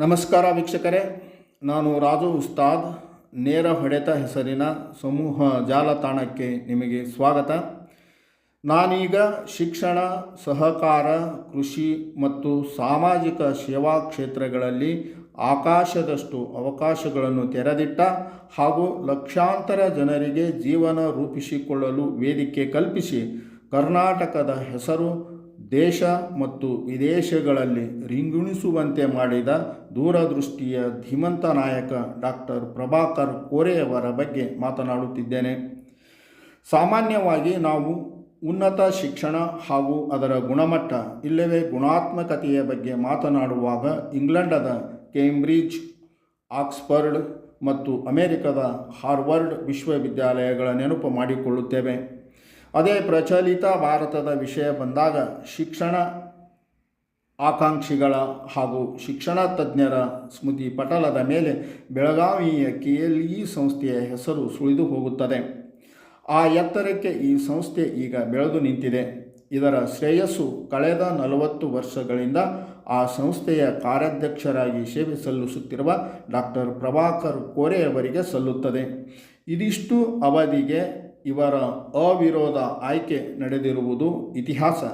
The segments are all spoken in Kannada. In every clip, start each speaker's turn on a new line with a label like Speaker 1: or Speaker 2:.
Speaker 1: ನಮಸ್ಕಾರ ವೀಕ್ಷಕರೇ, ನಾನು ರಾಜು ಉಸ್ತಾದ್, ನೇರ ಹೊಡೆತ ಹೆಸರಿನ ಸಮೂಹ ಜಾಲತಾಣಕ್ಕೆ ನಿಮಗೆ ಸ್ವಾಗತ. ನಾನೀಗ ಶಿಕ್ಷಣ, ಸಹಕಾರ, ಕೃಷಿ ಮತ್ತು ಸಾಮಾಜಿಕ ಸೇವಾ ಕ್ಷೇತ್ರಗಳಲ್ಲಿ ಆಕಾಶದಷ್ಟು ಅವಕಾಶಗಳನ್ನು ತೆರೆದಿಟ್ಟ ಹಾಗೂ ಲಕ್ಷಾಂತರ ಜನರಿಗೆ ಜೀವನ ರೂಪಿಸಿಕೊಳ್ಳಲು ವೇದಿಕೆ ಕಲ್ಪಿಸಿ ಕರ್ನಾಟಕದ ಹೆಸರು ದೇಶ ಮತ್ತು ವಿದೇಶಗಳಲ್ಲಿ ರಿಂಗುಣಿಸುವಂತೆ ಮಾಡಿದ ದೂರದೃಷ್ಟಿಯ ಧೀಮಂತ ನಾಯಕ ಡಾಕ್ಟರ್ ಪ್ರಭಾಕರ್ ಕೋರೆಯವರ ಬಗ್ಗೆ ಮಾತನಾಡುತ್ತಿದ್ದೇನೆ. ಸಾಮಾನ್ಯವಾಗಿ ನಾವು ಉನ್ನತ ಶಿಕ್ಷಣ ಹಾಗೂ ಅದರ ಗುಣಮಟ್ಟ ಇಲ್ಲವೇ ಗುಣಾತ್ಮಕತೆಯ ಬಗ್ಗೆ ಮಾತನಾಡುವಾಗ ಇಂಗ್ಲೆಂಡದ ಕೇಂಬ್ರಿಡ್ಜ್, ಆಕ್ಸ್ಫರ್ಡ್ ಮತ್ತು ಅಮೆರಿಕದ ಹಾರ್ವರ್ಡ್ ವಿಶ್ವವಿದ್ಯಾಲಯಗಳ ನೆನಪು ಮಾಡಿಕೊಳ್ಳುತ್ತೇವೆ. ಅದೇ ಪ್ರಚಲಿತ ಭಾರತದ ವಿಷಯ ಬಂದಾಗ ಶಿಕ್ಷಣ ಆಕಾಂಕ್ಷಿಗಳ ಹಾಗೂ ಶಿಕ್ಷಣ ತಜ್ಞರ ಸ್ಮೃತಿ ಪಟಲದ ಮೇಲೆ ಬೆಳಗಾವಿಯ ಕೆ ಎಲ್ ಇ ಸಂಸ್ಥೆಯ ಹೆಸರು ಸುಳಿದು ಹೋಗುತ್ತದೆ. ಆ ಎತ್ತರಕ್ಕೆ ಈ ಸಂಸ್ಥೆ ಈಗ ಬೆಳೆದು ನಿಂತಿದೆ. ಇದರ ಶ್ರೇಯಸ್ಸು ಕಳೆದ ನಲವತ್ತು ವರ್ಷಗಳಿಂದ ಆ ಸಂಸ್ಥೆಯ ಕಾರ್ಯಾಧ್ಯಕ್ಷರಾಗಿ ಸೇವೆ ಸಲ್ಲಿಸುತ್ತಿರುವ ಡಾಕ್ಟರ್ ಪ್ರಭಾಕರ್ ಕೋರೆಯವರಿಗೆ ಸಲ್ಲುತ್ತದೆ. ಇದಿಷ್ಟು ಅವಧಿಗೆ ಇವರ ಅವಿರೋಧ ಆಯ್ಕೆ ನಡೆದಿರುವುದು ಇತಿಹಾಸ.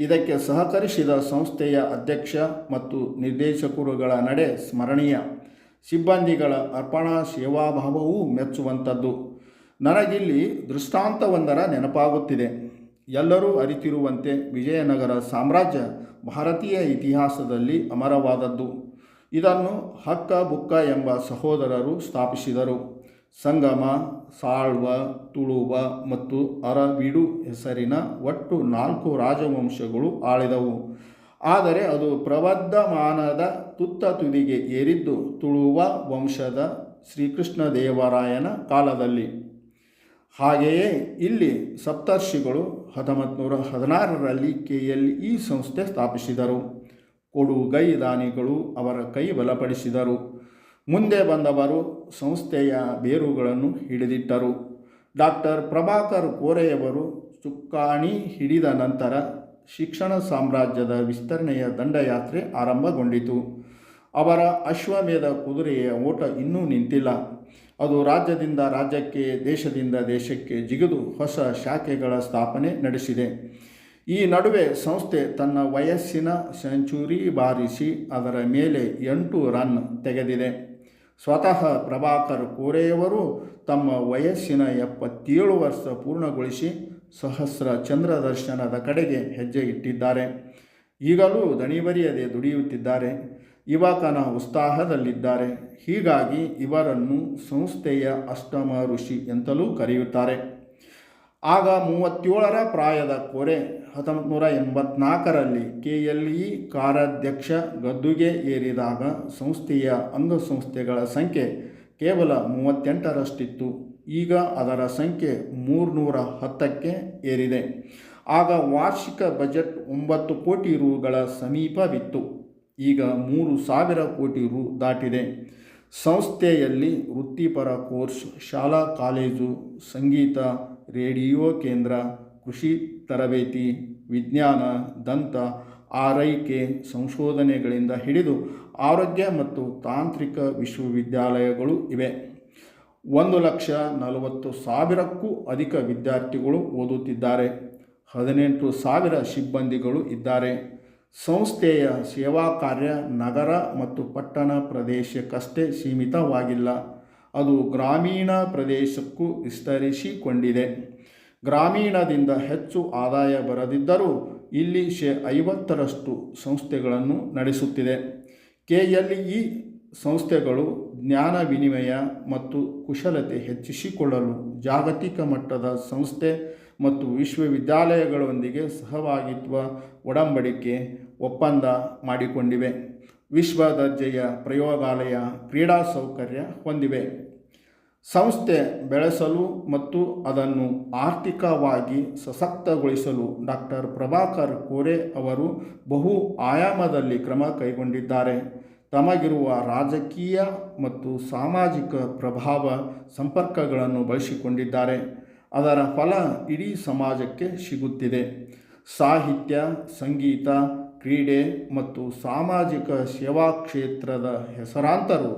Speaker 1: ಇದಕ್ಕೆ ಸಹಕರಿಸಿದ ಸಂಸ್ಥೆಯ ಅಧ್ಯಕ್ಷ ಮತ್ತು ನಿರ್ದೇಶಕರುಗಳ ನಡೆ ಸ್ಮರಣೀಯ. ಸಿಬ್ಬಂದಿಗಳ ಅರ್ಪಣಾ ಸೇವಾಭಾವವೂ ಮೆಚ್ಚುವಂಥದ್ದು. ನನಗಿಲ್ಲಿ ದೃಷ್ಟಾಂತವೊಂದರ ನೆನಪಾಗುತ್ತಿದೆ. ಎಲ್ಲರೂ ಅರಿತಿರುವಂತೆ ವಿಜಯನಗರ ಸಾಮ್ರಾಜ್ಯ ಭಾರತೀಯ ಇತಿಹಾಸದಲ್ಲಿ ಅಮರವಾದದ್ದು. ಇದನ್ನು ಹಕ್ಕ ಬುಕ್ಕ ಎಂಬ ಸಹೋದರರು ಸ್ಥಾಪಿಸಿದರು. ಸಂಗಮ, ಸಾಳ್ವ, ತುಳುವ ಮತ್ತು ಅರವಿಡು ಹೆಸರಿನ ಒಟ್ಟು ನಾಲ್ಕು ರಾಜವಂಶಗಳು ಆಳಿದವು. ಆದರೆ ಅದು ಪ್ರಬದ್ಧಮಾನದ ತುತ್ತ ತುದಿಗೆ ಏರಿದ್ದು ತುಳುವ ವಂಶದ ಶ್ರೀಕೃಷ್ಣ ದೇವರಾಯನ ಕಾಲದಲ್ಲಿ. ಹಾಗೆಯೇ ಇಲ್ಲಿ ಸಪ್ತರ್ಷಿಗಳು ಹತ್ತೊಂಬತ್ತು ನೂರ ಹದಿನಾರರಲ್ಲಿ ಕೆ ಈ ಸಂಸ್ಥೆ ಸ್ಥಾಪಿಸಿದರು. ಕೊಡುಗೈ ದಾನಿಗಳು ಅವರ ಕೈ ಬಲಪಡಿಸಿದರು. ಮುಂದೆ ಬಂದವರು ಸಂಸ್ಥೆಯ ಬೇರುಗಳನ್ನು ಹಿಡಿದಿಟ್ಟರು. ಡಾಕ್ಟರ್ ಪ್ರಭಾಕರ್ ಕೋರೆಯವರು ಚುಕ್ಕಾಣಿ ಹಿಡಿದ ನಂತರ ಶಿಕ್ಷಣ ಸಾಮ್ರಾಜ್ಯದ ವಿಸ್ತರಣೆಯ ದಂಡಯಾತ್ರೆ ಆರಂಭಗೊಂಡಿತು. ಅವರ ಅಶ್ವಮೇಧ ಕುದುರೆಯ ಓಟ ಇನ್ನೂ ನಿಂತಿಲ್ಲ. ಅದು ರಾಜ್ಯದಿಂದ ರಾಜ್ಯಕ್ಕೆ, ದೇಶದಿಂದ ದೇಶಕ್ಕೆ ಜಿಗಿದು ಹೊಸ ಶಾಖೆಗಳ ಸ್ಥಾಪನೆ ನಡೆಸಿದೆ. ಈ ನಡುವೆ ಸಂಸ್ಥೆ ತನ್ನ ವಯಸ್ಸಿನ ಸೆಂಚುರಿ ಬಾರಿಸಿ ಅದರ ಮೇಲೆ ಎಂಟು ರನ್ ತೆಗೆದಿದೆ. ಸ್ವತಃ ಪ್ರಭಾಕರ್ ಕೋರೆಯವರು ತಮ್ಮ ವಯಸ್ಸಿನ ಎಪ್ಪತ್ತೇಳು ವರ್ಷ ಪೂರ್ಣಗೊಳಿಸಿ ಸಹಸ್ರ ಚಂದ್ರ ದರ್ಶನದ ಕಡೆಗೆ ಹೆಜ್ಜೆ ಇಟ್ಟಿದ್ದಾರೆ. ಈಗಲೂ ದಣಿಬರಿಯದೆ ದುಡಿಯುತ್ತಿದ್ದಾರೆ. ಯುವಕನ ಉತ್ಸಾಹದಲ್ಲಿದ್ದಾರೆ. ಹೀಗಾಗಿ ಇವರನ್ನು ಸಂಸ್ಥೆಯ ಅಷ್ಟಮ ಋಷಿ ಎಂತಲೂ ಕರೆಯುತ್ತಾರೆ. ಆಗ ಮೂವತ್ತೇಳರ ಪ್ರಾಯದ ಕೋರೆ ಹತ್ತೊಂಬತ್ತು ನೂರ ಎಂಬತ್ನಾಲ್ಕರಲ್ಲಿ ಕೆ ಎಲ್ ಇ ಕಾರ್ಯಾಧ್ಯಕ್ಷ ಗದ್ದುಗೆ ಏರಿದಾಗ ಸಂಸ್ಥೆಯ ಅಂಗಸಂಸ್ಥೆಗಳ ಸಂಖ್ಯೆ ಕೇವಲ ಮೂವತ್ತೆಂಟರಷ್ಟಿತ್ತು. ಈಗ ಅದರ ಸಂಖ್ಯೆ ಮೂರುನೂರ ಹತ್ತಕ್ಕೆ ಏರಿದೆ. ಆಗ ವಾರ್ಷಿಕ ಬಜೆಟ್ ಒಂಬತ್ತು ಕೋಟಿ ರುಗಳ ಸಮೀಪವಿತ್ತು. ಈಗ ಮೂರು ಸಾವಿರ ಕೋಟಿ ರು ದಾಟಿದೆ. ಸಂಸ್ಥೆಯಲ್ಲಿ ವೃತ್ತಿಪರ ಕೋರ್ಸ್, ಶಾಲಾ, ಕಾಲೇಜು, ಸಂಗೀತ, ರೇಡಿಯೋ ಕೇಂದ್ರ, ಕೃಷಿ ತರಬೇತಿ, ವಿಜ್ಞಾನ, ದಂತ, ಆರೈಕೆ, ಸಂಶೋಧನೆಗಳಿಂದ ಹಿಡಿದು ಆರೋಗ್ಯ ಮತ್ತು ತಾಂತ್ರಿಕ ವಿಶ್ವವಿದ್ಯಾಲಯಗಳು ಇವೆ. ಒಂದು ಲಕ್ಷ ನಲವತ್ತು ಸಾವಿರಕ್ಕೂ ಅಧಿಕ ವಿದ್ಯಾರ್ಥಿಗಳು ಓದುತ್ತಿದ್ದಾರೆ. ಹದಿನೆಂಟು ಸಾವಿರ ಸಿಬ್ಬಂದಿಗಳು ಇದ್ದಾರೆ. ಸಂಸ್ಥೆಯ ಸೇವಾ ಕಾರ್ಯ ನಗರ ಮತ್ತು ಪಟ್ಟಣ ಪ್ರದೇಶಕ್ಕಷ್ಟೇ ಸೀಮಿತವಾಗಿಲ್ಲ. ಅದು ಗ್ರಾಮೀಣ ಪ್ರದೇಶಕ್ಕೂ ವಿಸ್ತರಿಸಿಕೊಂಡಿದೆ. ಗ್ರಾಮೀಣದಿಂದ ಹೆಚ್ಚು ಆದಾಯ ಬರದಿದ್ದರೂ ಇಲ್ಲಿ ಶೇ ಐವತ್ತರಷ್ಟು ಸಂಸ್ಥೆಗಳನ್ನು ನಡೆಸುತ್ತಿದೆ. ಕೆ ಎಲ್ ಇ ಸಂಸ್ಥೆಗಳು ಜ್ಞಾನ ವಿನಿಮಯ ಮತ್ತು ಕುಶಲತೆ ಹೆಚ್ಚಿಸಿಕೊಳ್ಳಲು ಜಾಗತಿಕ ಮಟ್ಟದ ಸಂಸ್ಥೆ ಮತ್ತು ವಿಶ್ವವಿದ್ಯಾಲಯಗಳೊಂದಿಗೆ ಸಹಭಾಗಿತ್ವ ಒಡಂಬಡಿಕೆ ಒಪ್ಪಂದ ಮಾಡಿಕೊಂಡಿವೆ. ವಿಶ್ವ ದರ್ಜೆಯ ಪ್ರಯೋಗಾಲಯ ಕ್ರೀಡಾ ಸೌಕರ್ಯ ಹೊಂದಿವೆ. ಸಂಸ್ಥೆ ಬೆಳೆಸಲು ಮತ್ತು ಅದನ್ನು ಆರ್ಥಿಕವಾಗಿ ಸಶಕ್ತಗೊಳಿಸಲು ಡಾಕ್ಟರ್ ಪ್ರಭಾಕರ್ ಕೋರೆ ಅವರು ಬಹು ಆಯಾಮದಲ್ಲಿ ಕ್ರಮ ಕೈಗೊಂಡಿದ್ದಾರೆ. ತಮಗಿರುವ ರಾಜಕೀಯ ಮತ್ತು ಸಾಮಾಜಿಕ ಪ್ರಭಾವ ಸಂಪರ್ಕಗಳನ್ನು ಬಳಸಿಕೊಂಡಿದ್ದಾರೆ ಅದರ ಫಲ ಇಡೀ ಸಮಾಜಕ್ಕೆ ಸಿಗುತ್ತಿದೆ. ಸಾಹಿತ್ಯ, ಸಂಗೀತ, ಕ್ರೀಡೆ ಮತ್ತು ಸಾಮಾಜಿಕ ಸೇವಾ ಕ್ಷೇತ್ರದ ಹೆಸರಾಂತರು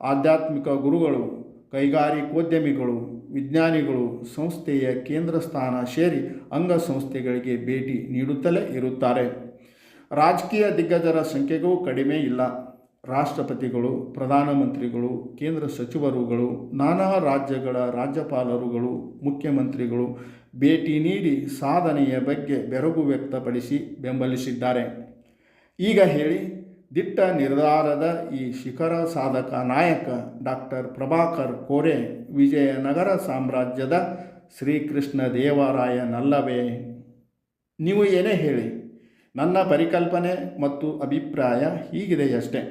Speaker 1: ಆಧ್ಯಾತ್ಮಿಕ ಗುರುಗಳು ಕೈಗಾರಿಕೋದ್ಯಮಿಗಳು ವಿಜ್ಞಾನಿಗಳು, ಸಂಸ್ಥೆಯ ಕೇಂದ್ರ ಸ್ಥಾನ ಸೇರಿ ಅಂಗಸಂಸ್ಥೆಗಳಿಗೆ ಭೇಟಿ ನೀಡುತ್ತಲೇ ಇರುತ್ತಾರೆ. ರಾಜಕೀಯ ದಿಗ್ಗಜರ ಸಂಖ್ಯೆಗೂ ಕಡಿಮೆ ಇಲ್ಲ. ರಾಷ್ಟ್ರಪತಿಗಳು, ಪ್ರಧಾನಮಂತ್ರಿಗಳು, ಕೇಂದ್ರ ಸಚಿವರುಗಳು, ನಾನಾ ರಾಜ್ಯಗಳ ರಾಜ್ಯಪಾಲರುಗಳು, ಮುಖ್ಯಮಂತ್ರಿಗಳು ಭೇಟಿ ನೀಡಿ ಸಾಧನೆಯ ಬಗ್ಗೆ ಬೆರಗು ವ್ಯಕ್ತಪಡಿಸಿ ಬೆಂಬಲಿಸಿದ್ದಾರೆ. ಈಗ ಹೇಳಿ ದಿಟ್ಟ ನಿರ್ಧಾರದ ಈ ಶಿಖರ ಸಾಧಕ ನಾಯಕ ಡಾಕ್ಟರ್ ಪ್ರಭಾಕರ್ ಕೋರೆ ವಿಜಯನಗರ ಸಾಮ್ರಾಜ್ಯದ ಶ್ರೀಕೃಷ್ಣ ದೇವರಾಯನಲ್ಲವೇ ನೀವು ಏನೇ ಹೇಳಿ, ನನ್ನ ಪರಿಕಲ್ಪನೆ ಮತ್ತು ಅಭಿಪ್ರಾಯ ಹೀಗಿದೆಯಷ್ಟೇ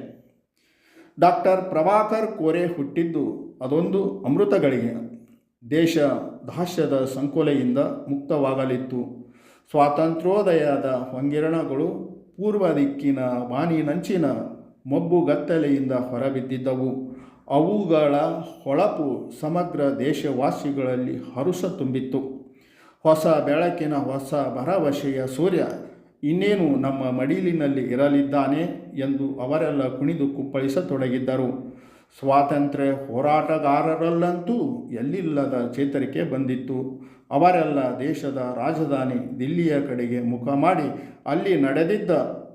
Speaker 1: ಡಾಕ್ಟರ್ ಪ್ರಭಾಕರ್ ಕೋರೆ ಹುಟ್ಟಿದ್ದು ಅದೊಂದು ಅಮೃತಗಳಿಗೆ. ದೇಶ ದಾಸ್ಯದ ಸಂಕೋಲೆಯಿಂದ ಮುಕ್ತವಾಗಲಿತ್ತು. ಸ್ವಾತಂತ್ರ್ಯೋದಯದ ಹೊಂಗಿರಣಗಳು ಪೂರ್ವ ದಿಕ್ಕಿನ ವಾನಿನಂಚಿನ ಮಬ್ಬುಗತ್ತಲೆಯಿಂದ ಹೊರಬಿದ್ದಿದ್ದವು. ಅವುಗಳ ಹೊಳಪು ಸಮಗ್ರ ದೇಶವಾಸಿಗಳಲ್ಲಿ ಹರುಷ ತುಂಬಿತ್ತು. ಹೊಸ ಬೆಳಕಿನ ಹೊಸ ಭರವಸೆಯ ಸೂರ್ಯ, ಇನ್ನೇನು ನಮ್ಮ ಮಡಿಲಿನಲ್ಲಿ ಇರಲಿದ್ದಾನೆ? ಎಂದು ಅವರೆಲ್ಲ ಕುಣಿದು ಕುಪ್ಪಳಿಸತೊಡಗಿದ್ದರು. ಸ್ವಾತಂತ್ರ್ಯ ಹೋರಾಟಗಾರರಲ್ಲಂತೂ ಎಲ್ಲಿಲ್ಲದ ಚೇತರಿಕೆ ಬಂದಿತ್ತು. ಅವರೆಲ್ಲ ದೇಶದ ರಾಜಧಾನಿ ದಿಲ್ಲಿಯ ಕಡೆಗೆ ಮುಖ ಮಾಡಿ ಅಲ್ಲಿ ನಡೆದಿದ್ದ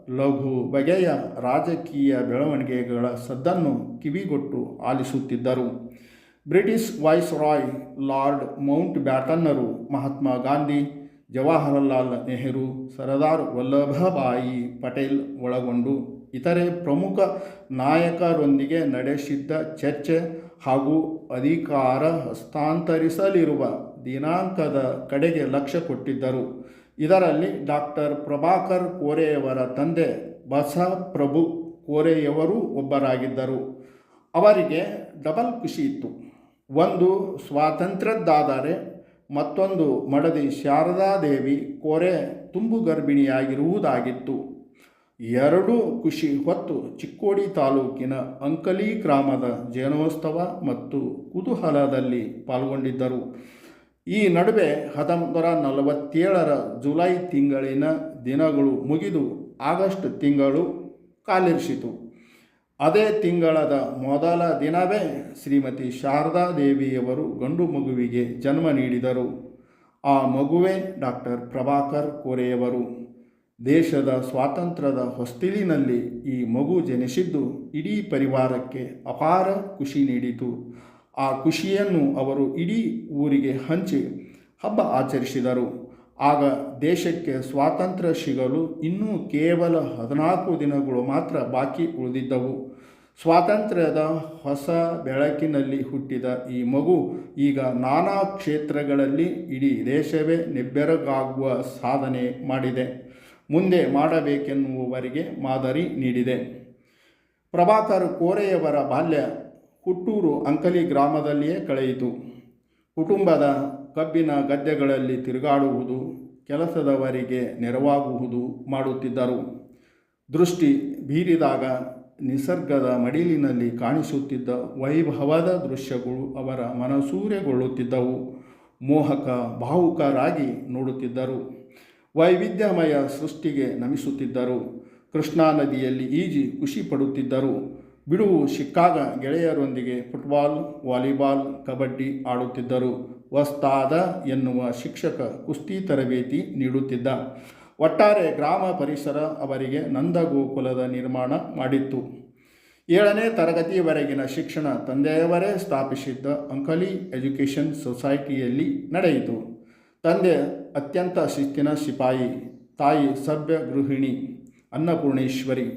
Speaker 1: ಲಘು ಬಗೆಯ ರಾಜಕೀಯ ಬೆಳವಣಿಗೆಗಳ ಸದ್ದನ್ನು ಕಿವಿಗೊಟ್ಟು ಆಲಿಸುತ್ತಿದ್ದರು. ಬ್ರಿಟಿಷ್ ವಾಯ್ಸ್ ರಾಯ್ ಲಾರ್ಡ್ ಮೌಂಟ್ ಬ್ಯಾಟನ್ನರು ಮಹಾತ್ಮ ಗಾಂಧಿ, ಜವಾಹರಲಾಲ್ ನೆಹರು, ಸರದಾರ್ ವಲ್ಲಭಭಾಯಿ ಪಟೇಲ್ ಒಳಗೊಂಡು ಇತರೆ ಪ್ರಮುಖ ನಾಯಕರೊಂದಿಗೆ ನಡೆಸಿದ್ದ ಚರ್ಚೆ ಹಾಗೂ ಅಧಿಕಾರ ಹಸ್ತಾಂತರಿಸಲಿರುವ ದಿನಾಂಕದ ಕಡೆಗೆ ಲಕ್ಷ್ಯ ಕೊಟ್ಟಿದ್ದರು. ಇದರಲ್ಲಿ ಡಾಕ್ಟರ್ ಪ್ರಭಾಕರ್ ಕೋರೆಯವರ ತಂದೆ ಬಸಪ್ರಭು ಕೋರೆಯವರೂ ಒಬ್ಬರಾಗಿದ್ದರು. ಅವರಿಗೆ ಡಬಲ್ ಖುಷಿ ಇತ್ತು. ಒಂದು ಸ್ವಾತಂತ್ರ್ಯದ್ದಾದರೆ ಮತ್ತೊಂದು ಮಡದಿ ಶಾರದಾದೇವಿ ಕೋರೆ ತುಂಬು ಗರ್ಭಿಣಿಯಾಗಿರುವುದಾಗಿತ್ತು. ಎರಡೂ ಖುಷಿ ಹೊತ್ತು ಚಿಕ್ಕೋಡಿ ತಾಲೂಕಿನ ಅಂಕಲಿ ಗ್ರಾಮದ ಜೇನೋತ್ಸವ ಮತ್ತು ಕುತೂಹಲದಲ್ಲಿ ಪಾಲ್ಗೊಂಡಿದ್ದರು. ಈ ನಡುವೆ ಹತ್ತೊಂಬತ್ತು ನಲವತ್ತೇಳರ ಜುಲೈ ತಿಂಗಳಿನ ದಿನಗಳು ಮುಗಿದು ಆಗಸ್ಟ್ ತಿಂಗಳು ಕಾಲಿರಿಸಿತು. ಅದೇ ತಿಂಗಳದ ಮೊದಲ ದಿನವೇ ಶ್ರೀಮತಿ ಶಾರದಾ ದೇವಿಯವರು ಗಂಡು ಮಗುವಿಗೆ ಜನ್ಮ ನೀಡಿದರು. ಆ ಮಗುವೇ ಡಾಕ್ಟರ್ ಪ್ರಭಾಕರ್ ಕೋರೆಯವರು. ದೇಶದ ಸ್ವಾತಂತ್ರ್ಯದ ಹೊಸ್ತಿಲಿನಲ್ಲಿ ಈ ಮಗು ಜನಿಸಿದ್ದು ಇಡೀ ಪರಿವಾರಕ್ಕೆ ಅಪಾರ ಖುಷಿ ನೀಡಿತು. ಆ ಖುಷಿಯನ್ನು ಅವರು ಇಡೀ ಊರಿಗೆ ಹಂಚಿ ಹಬ್ಬ ಆಚರಿಸಿದರು. ಆಗ ದೇಶಕ್ಕೆ ಸ್ವಾತಂತ್ರ್ಯ ಸಿಗಲು ಇನ್ನೂ ಕೇವಲ ಹದಿನಾಲ್ಕು ದಿನಗಳು ಮಾತ್ರ ಬಾಕಿ ಉಳಿದಿದ್ದವು. ಸ್ವಾತಂತ್ರ್ಯದ ಹೊಸ ಬೆಳಕಿನಲ್ಲಿ ಹುಟ್ಟಿದ ಈ ಮಗು ಈಗ ನಾನಾ ಕ್ಷೇತ್ರಗಳಲ್ಲಿ ಇಡೀ ದೇಶವೇ ನಿಬ್ಬೆರಗಾಗುವ ಸಾಧನೆ ಮಾಡಿದೆ. ಮುಂದೆ ಮಾಡಬೇಕೆನ್ನುವವರಿಗೆ ಮಾದರಿ ನೀಡಿದೆ. ಪ್ರಭಾಕರ್ ಕೋರೆಯವರ ಬಾಲ್ಯ ಹುಟ್ಟೂರು ಅಂಕಲಿ ಗ್ರಾಮದಲ್ಲಿಯೇ ಕಳೆಯಿತು. ಕುಟುಂಬದ ಕಬ್ಬಿನ ಗದ್ದೆಗಳಲ್ಲಿ ತಿರುಗಾಡುವುದು ಕೆಲಸದವರಿಗೆ ನೆರವಾಗುವುದು ಮಾಡುತ್ತಿದ್ದರು. ದೃಷ್ಟಿ ಬೀರಿದಾಗ ನಿಸರ್ಗದ ಮಡಿಲಿನಲ್ಲಿ ಕಾಣಿಸುತ್ತಿದ್ದ ವೈಭವದ ದೃಶ್ಯಗಳು ಅವರ ಮನಸೂರೆಗೊಳ್ಳುತ್ತಿದ್ದವು. ಮೋಹಕ, ಭಾವುಕರಾಗಿ ನೋಡುತ್ತಿದ್ದರು. ವೈವಿಧ್ಯಮಯ ಸೃಷ್ಟಿಗೆ ನಮಿಸುತ್ತಿದ್ದರು. ಕೃಷ್ಣಾ ನದಿಯಲ್ಲಿ ಈಜಿ ಖುಷಿ ಪಡುತ್ತಿದ್ದರು. ಬಿಡುವು ಸಿಕ್ಕಾಗ ಗೆಳೆಯರೊಂದಿಗೆ ಫುಟ್ಬಾಲ್, ವಾಲಿಬಾಲ್, ಕಬಡ್ಡಿ ಆಡುತ್ತಿದ್ದರು. ವಸ್ತಾದ ಎನ್ನುವ ಶಿಕ್ಷಕ ಕುಸ್ತಿ ತರಬೇತಿ ನೀಡುತ್ತಿದ್ದ. ಒಟ್ಟಾರೆ ಗ್ರಾಮ ಪರಿಸರ ಅವರಿಗೆ ನಂದಗೋಕುಲದ ನಿರ್ಮಾಣ ಮಾಡಿತ್ತು. ಏಳನೇ ತರಗತಿಯವರೆಗಿನ ಶಿಕ್ಷಣ ತಂದೆಯವರೇ ಸ್ಥಾಪಿಸಿದ್ದ ಅಂಕಲಿ ಎಜುಕೇಷನ್ ಸೊಸೈಟಿಯಲ್ಲಿ ನಡೆಯಿತು. ತಂದೆ ಅತ್ಯಂತ ಶಿಸ್ತಿನ ಸಿಪಾಯಿ, ತಾಯಿ ಸಭ್ಯ ಗೃಹಿಣಿ ಅನ್ನಪೂರ್ಣೇಶ್ವರಿ.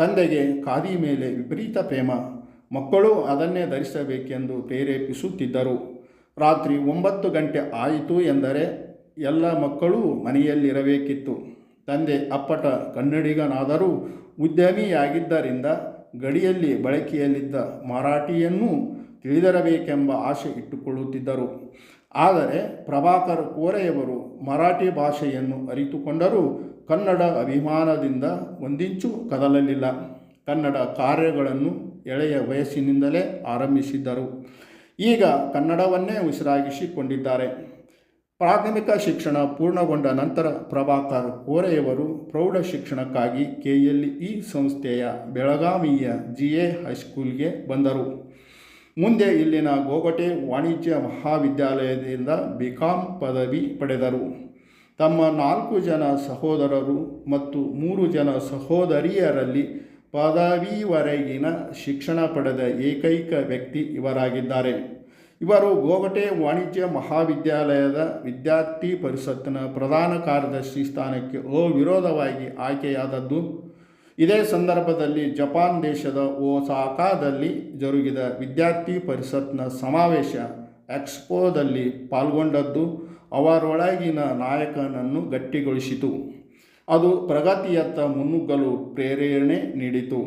Speaker 1: ತಂದೆಗೆ ಖಾದಿ ಮೇಲೆ ವಿಪರೀತ ಪ್ರೇಮ. ಮಕ್ಕಳು ಅದನ್ನೇ ಧರಿಸಬೇಕೆಂದು ಪ್ರೇರೇಪಿಸುತ್ತಿದ್ದರು. ರಾತ್ರಿ ಒಂಬತ್ತು ಗಂಟೆ ಆಯಿತು ಎಂದರೆ ಎಲ್ಲ ಮಕ್ಕಳು ಮನೆಯಲ್ಲಿರಬೇಕಿತ್ತು. ತಂದೆ ಅಪ್ಪಟ ಕನ್ನಡಿಗನಾದರೂ ಉದ್ಯಮಿಯಾಗಿದ್ದರಿಂದ ಗಡಿಯಲ್ಲಿ ಬಳಕೆಯಲ್ಲಿದ್ದ ಮರಾಠಿಯನ್ನು ತಿಳಿದಿರಬೇಕೆಂಬ ಆಸೆ ಇಟ್ಟುಕೊಳ್ಳುತ್ತಿದ್ದರು. ಆದರೆ ಪ್ರಭಾಕರ್ ಕೋರೆಯವರು ಮರಾಠಿ ಭಾಷೆಯನ್ನು ಅರಿತುಕೊಂಡರೂ ಕನ್ನಡ ಅಭಿಮಾನದಿಂದ ಒಂದಿಂಚು ಕದಲಲಿಲ್ಲ. ಕನ್ನಡ ಕಾರ್ಯಗಳನ್ನು ಎಳೆಯ ವಯಸ್ಸಿನಿಂದಲೇ ಆರಂಭಿಸಿದ್ದರು. ಈಗ ಕನ್ನಡವನ್ನೇ ಉಸಿರಾಗಿಸಿಕೊಂಡಿದ್ದಾರೆ. ಪ್ರಾಥಮಿಕ ಶಿಕ್ಷಣ ಪೂರ್ಣಗೊಂಡ ನಂತರ ಪ್ರಭಾಕರ್ ಕೋರೆಯವರು ಪ್ರೌಢ ಶಿಕ್ಷಣಕ್ಕಾಗಿ ಕೆಎಲ್ಇ ಸಂಸ್ಥೆಯ ಬೆಳಗಾವಿಯ ಜಿ ಎ ಹೈಸ್ಕೂಲ್ಗೆ ಬಂದರು. ಮುಂದೆ ಇಲ್ಲಿನ ಗೋಗಟೆ ವಾಣಿಜ್ಯ ಮಹಾವಿದ್ಯಾಲಯದಿಂದ ಬಿ ಕಾಂ ಪದವಿ ಪಡೆದರು. ತಮ್ಮ ನಾಲ್ಕು ಜನ ಸಹೋದರರು ಮತ್ತು ಮೂರು ಜನ ಸಹೋದರಿಯರಲ್ಲಿ ಪದವಿವರೆಗಿನ ಶಿಕ್ಷಣ ಪಡೆದ ಏಕೈಕ ವ್ಯಕ್ತಿ ಇವರಾಗಿದ್ದಾರೆ. ಇವರು ಗೋಗಟೆ ವಾಣಿಜ್ಯ ಮಹಾವಿದ್ಯಾಲಯದ ವಿದ್ಯಾರ್ಥಿ ಪರಿಷತ್ತಿನ ಪ್ರಧಾನ ಕಾರ್ಯದರ್ಶಿ ಸ್ಥಾನಕ್ಕೆ ಅವಿರೋಧವಾಗಿ ಆಯ್ಕೆಯಾದದ್ದು. ಇದೇ ಸಂದರ್ಭದಲ್ಲಿ ಜಪಾನ್ ದೇಶದ ಓಸಾಕಾದಲ್ಲಿ ಜರುಗಿದ ವಿದ್ಯಾರ್ಥಿ ಪರಿಷತ್ನ ಸಮಾವೇಶ ಎಕ್ಸ್ಪೋದಲ್ಲಿ ಪಾಲ್ಗೊಂಡದ್ದು ಅವರೊಳಗಿನ ನಾಯಕನನ್ನು ಗಟ್ಟಿಗೊಳಿಸಿತು. ಅದು ಪ್ರಗತಿಯತ್ತ ಮುನ್ನುಗ್ಗಲು ಪ್ರೇರಣೆ ನೀಡಿತು.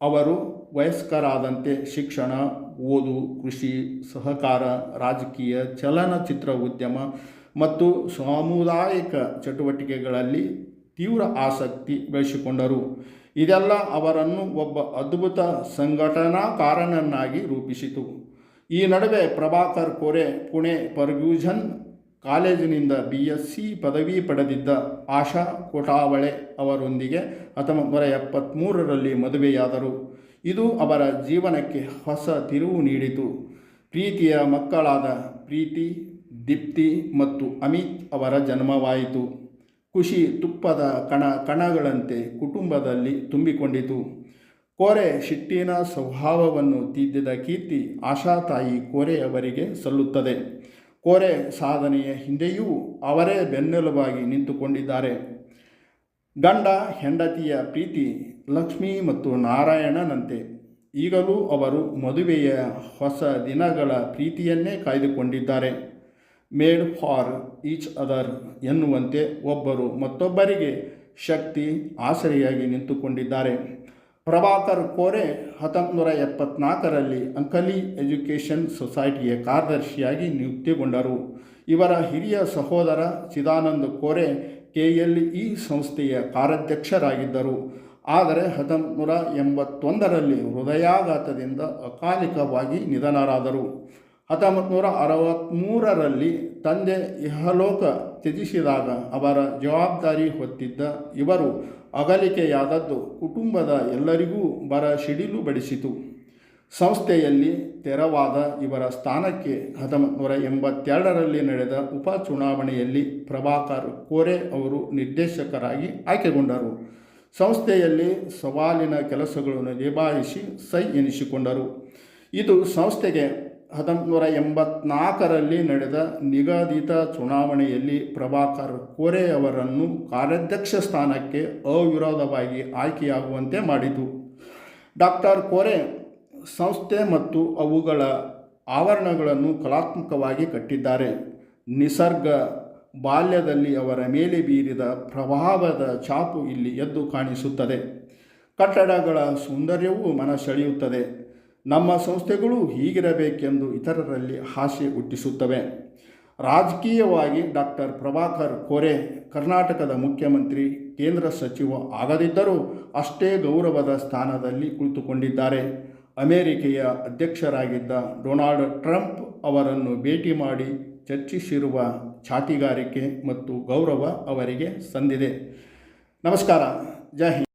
Speaker 1: ಅವರು ವಯಸ್ಕರಾದಂತೆ ಶಿಕ್ಷಣ, ಓದು, ಕೃಷಿ, ಸಹಕಾರ, ರಾಜಕೀಯ, ಚಲನಚಿತ್ರ ಉದ್ಯಮ ಮತ್ತು ಸಾಮುದಾಯಿಕ ಚಟುವಟಿಕೆಗಳಲ್ಲಿ ತೀವ್ರ ಆಸಕ್ತಿ ಬೆಳೆಸಿಕೊಂಡರು. ಇದೆಲ್ಲ ಅವರನ್ನು ಒಬ್ಬ ಅದ್ಭುತ ಸಂಘಟನಾಕಾರನನ್ನಾಗಿ ರೂಪಿಸಿತು. ಈ ನಡುವೆ ಪ್ರಭಾಕರ್ ಕೋರೆ, ಪುಣೆ ಪರ್ಗ್ಯೂಜನ್ ಕಾಲೇಜಿನಿಂದ ಬಿ ಎಸ್ ಸಿ ಪದವಿ ಪಡೆದಿದ್ದ ಆಶಾ ಕೋಟಾವಳೆ ಅವರೊಂದಿಗೆ ಹತ್ತೊಂಬತ್ತು ನೂರ ಎಪ್ಪತ್ತ್ಮೂರರಲ್ಲಿ ಮದುವೆಯಾದರು. ಇದು ಅವರ ಜೀವನಕ್ಕೆ ಹೊಸ ತಿರುವು ನೀಡಿತು. ಪ್ರೀತಿಯ ಮಕ್ಕಳಾದ ಪ್ರೀತಿ, ದೀಪ್ತಿ ಮತ್ತು ಅಮಿತ್ ಅವರ ಜನ್ಮವಾಯಿತು. ಖುಷಿ ತುಪ್ಪದ ಕಣ, ಕಣಗಳಂತೆ ಕುಟುಂಬದಲ್ಲಿ ತುಂಬಿಕೊಂಡಿತು. ಕೋರೆ ಶಿಟ್ಟಿನ ಸ್ವಭಾವವನ್ನು ತಿದ್ದಿದ ಕೀರ್ತಿ ಆಶಾ ತಾಯಿ ಕೋರೆಯವರಿಗೆ ಸಲ್ಲುತ್ತದೆ. ಕೋರೆ ಸಾಧನೆಯ ಹಿಂದೆಯೂ ಅವರೇ ಬೆನ್ನೆಲುಬಾಗಿ ನಿಂತುಕೊಂಡಿದ್ದಾರೆ. ಗಂಡ, ಹೆಂಡತಿಯ ಪ್ರೀತಿ, ಲಕ್ಷ್ಮಿ ಮತ್ತು ನಾರಾಯಣನಂತೆ. ಈಗಲೂ ಅವರು ಮದುವೆಯ ಹೊಸ ದಿನಗಳ ಪ್ರೀತಿಯನ್ನೇ ಕಾಯ್ದುಕೊಂಡಿದ್ದಾರೆ. ಮೇಡ್ ಫಾರ್ ಈಚ್ ಅದರ್ ಎನ್ನುವಂತೆ ಒಬ್ಬರು ಮತ್ತೊಬ್ಬರಿಗೆ ಶಕ್ತಿ, ಆಸರೆಯಾಗಿ ನಿಂತುಕೊಂಡಿದ್ದಾರೆ. ಪ್ರಭಾಕರ್ ಕೋರೆ ಹತ್ತೊಂಬತ್ತು ನೂರ ಎಪ್ಪತ್ನಾಲ್ಕರಲ್ಲಿ ಅಂಕಲಿ ಎಜುಕೇಷನ್ ಸೊಸೈಟಿಯ ಕಾರ್ಯದರ್ಶಿಯಾಗಿ ನಿಯುಕ್ತಿಗೊಂಡರು. ಇವರ ಹಿರಿಯ ಸಹೋದರ Chidanand Kore K L E ಸಂಸ್ಥೆಯ ಕಾರ್ಯಾಧ್ಯಕ್ಷರಾಗಿದ್ದರು. ಆದರೆ ಹತ್ತೊಂಬತ್ತು ನೂರ ಎಂಬತ್ತೊಂದರಲ್ಲಿ ಹೃದಯಾಘಾತದಿಂದ ಅಕಾಲಿಕವಾಗಿ ನಿಧನರಾದರು. ಹತ್ತೊಂಬತ್ತು ನೂರ ಅರವತ್ತ್ಮೂರರಲ್ಲಿ ತಂದೆ ಇಹಲೋಕ ತ್ಯಜಿಸಿದಾಗ ಅವರ ಜವಾಬ್ದಾರಿ ಹೊತ್ತಿದ್ದ ಇವರು ಅಗಲಿಕೆಯಾದದ್ದು ಕುಟುಂಬದ ಎಲ್ಲರಿಗೂ ಬರ ಸಿಡಿಲು ಬಡಿಸಿತು. ಸಂಸ್ಥೆಯಲ್ಲಿ ತೆರವಾದ ಇವರ ಸ್ಥಾನಕ್ಕೆ ಹತ್ತೊಂಬತ್ತು ನೂರ ಎಂಬತ್ತೆರಡರಲ್ಲಿ ನಡೆದ ಉಪಚುನಾವಣೆಯಲ್ಲಿ ಪ್ರಭಾಕರ್ ಕೋರೆ ಅವರು ನಿರ್ದೇಶಕರಾಗಿ ಆಯ್ಕೆಗೊಂಡರು. ಸಂಸ್ಥೆಯಲ್ಲಿ ಸವಾಲಿನ ಕೆಲಸಗಳನ್ನು ನಿಭಾಯಿಸಿ ಸೈ ಎನಿಸಿಕೊಂಡರು. ಇದು ಸಂಸ್ಥೆಗೆ ಹತ್ತೊಂಬತ್ತು ಎಂಬತ್ನಾಲ್ಕರಲ್ಲಿ ನಡೆದ ನಿಗದಿತ ಚುನಾವಣೆಯಲ್ಲಿ ಪ್ರಭಾಕರ್ ಕೋರೆ ಅವರನ್ನು ಕಾರ್ಯಾಧ್ಯಕ್ಷ ಸ್ಥಾನಕ್ಕೆ ಅವಿರೋಧವಾಗಿ ಆಯ್ಕೆಯಾಗುವಂತೆ ಮಾಡಿತು. ಡಾಕ್ಟರ್ ಕೋರೆ ಸಂಸ್ಥೆ ಮತ್ತು ಅವುಗಳ ಆವರಣಗಳನ್ನು ಕಲಾತ್ಮಕವಾಗಿ ಕಟ್ಟಿದ್ದಾರೆ. ನಿಸರ್ಗ ಬಾಲ್ಯದಲ್ಲಿ ಅವರ ಮೇಲೆ ಬೀರಿದ ಪ್ರಭಾವದ ಛಾಪು ಇಲ್ಲಿ ಎದ್ದು ಕಾಣಿಸುತ್ತದೆ. ಕಟ್ಟಡಗಳ ಸೌಂದರ್ಯವೂ ಮನ ಸೆಳೆಯುತ್ತದೆ ನಮ್ಮ ಸಂಸ್ಥೆಗಳು ಹೀಗಿರಬೇಕೆಂದು ಇತರರಲ್ಲಿ ಹಾಸ್ಯ ಹುಟ್ಟಿಸುತ್ತವೆ. ರಾಜಕೀಯವಾಗಿ ಡಾಕ್ಟರ್ ಪ್ರಭಾಕರ್ ಕೋರೆ, ಕರ್ನಾಟಕದ ಮುಖ್ಯಮಂತ್ರಿ, ಕೇಂದ್ರ ಸಚಿವ ಆಗದಿದ್ದರೂ ಅಷ್ಟೇ ಗೌರವದ ಸ್ಥಾನದಲ್ಲಿ ಕುಳಿತುಕೊಂಡಿದ್ದಾರೆ. ಅಮೆರಿಕೆಯ ಅಧ್ಯಕ್ಷರಾಗಿದ್ದ ಡೊನಾಲ್ಡ್ ಟ್ರಂಪ್ ಅವರನ್ನು ಭೇಟಿ ಮಾಡಿ ಚರ್ಚಿಸಿರುವ ಛಾತಿಗಾರಿಕೆ ಮತ್ತು ಗೌರವ ಅವರಿಗೆ ಸಂದಿದೆ. ನಮಸ್ಕಾರ. ಜೈ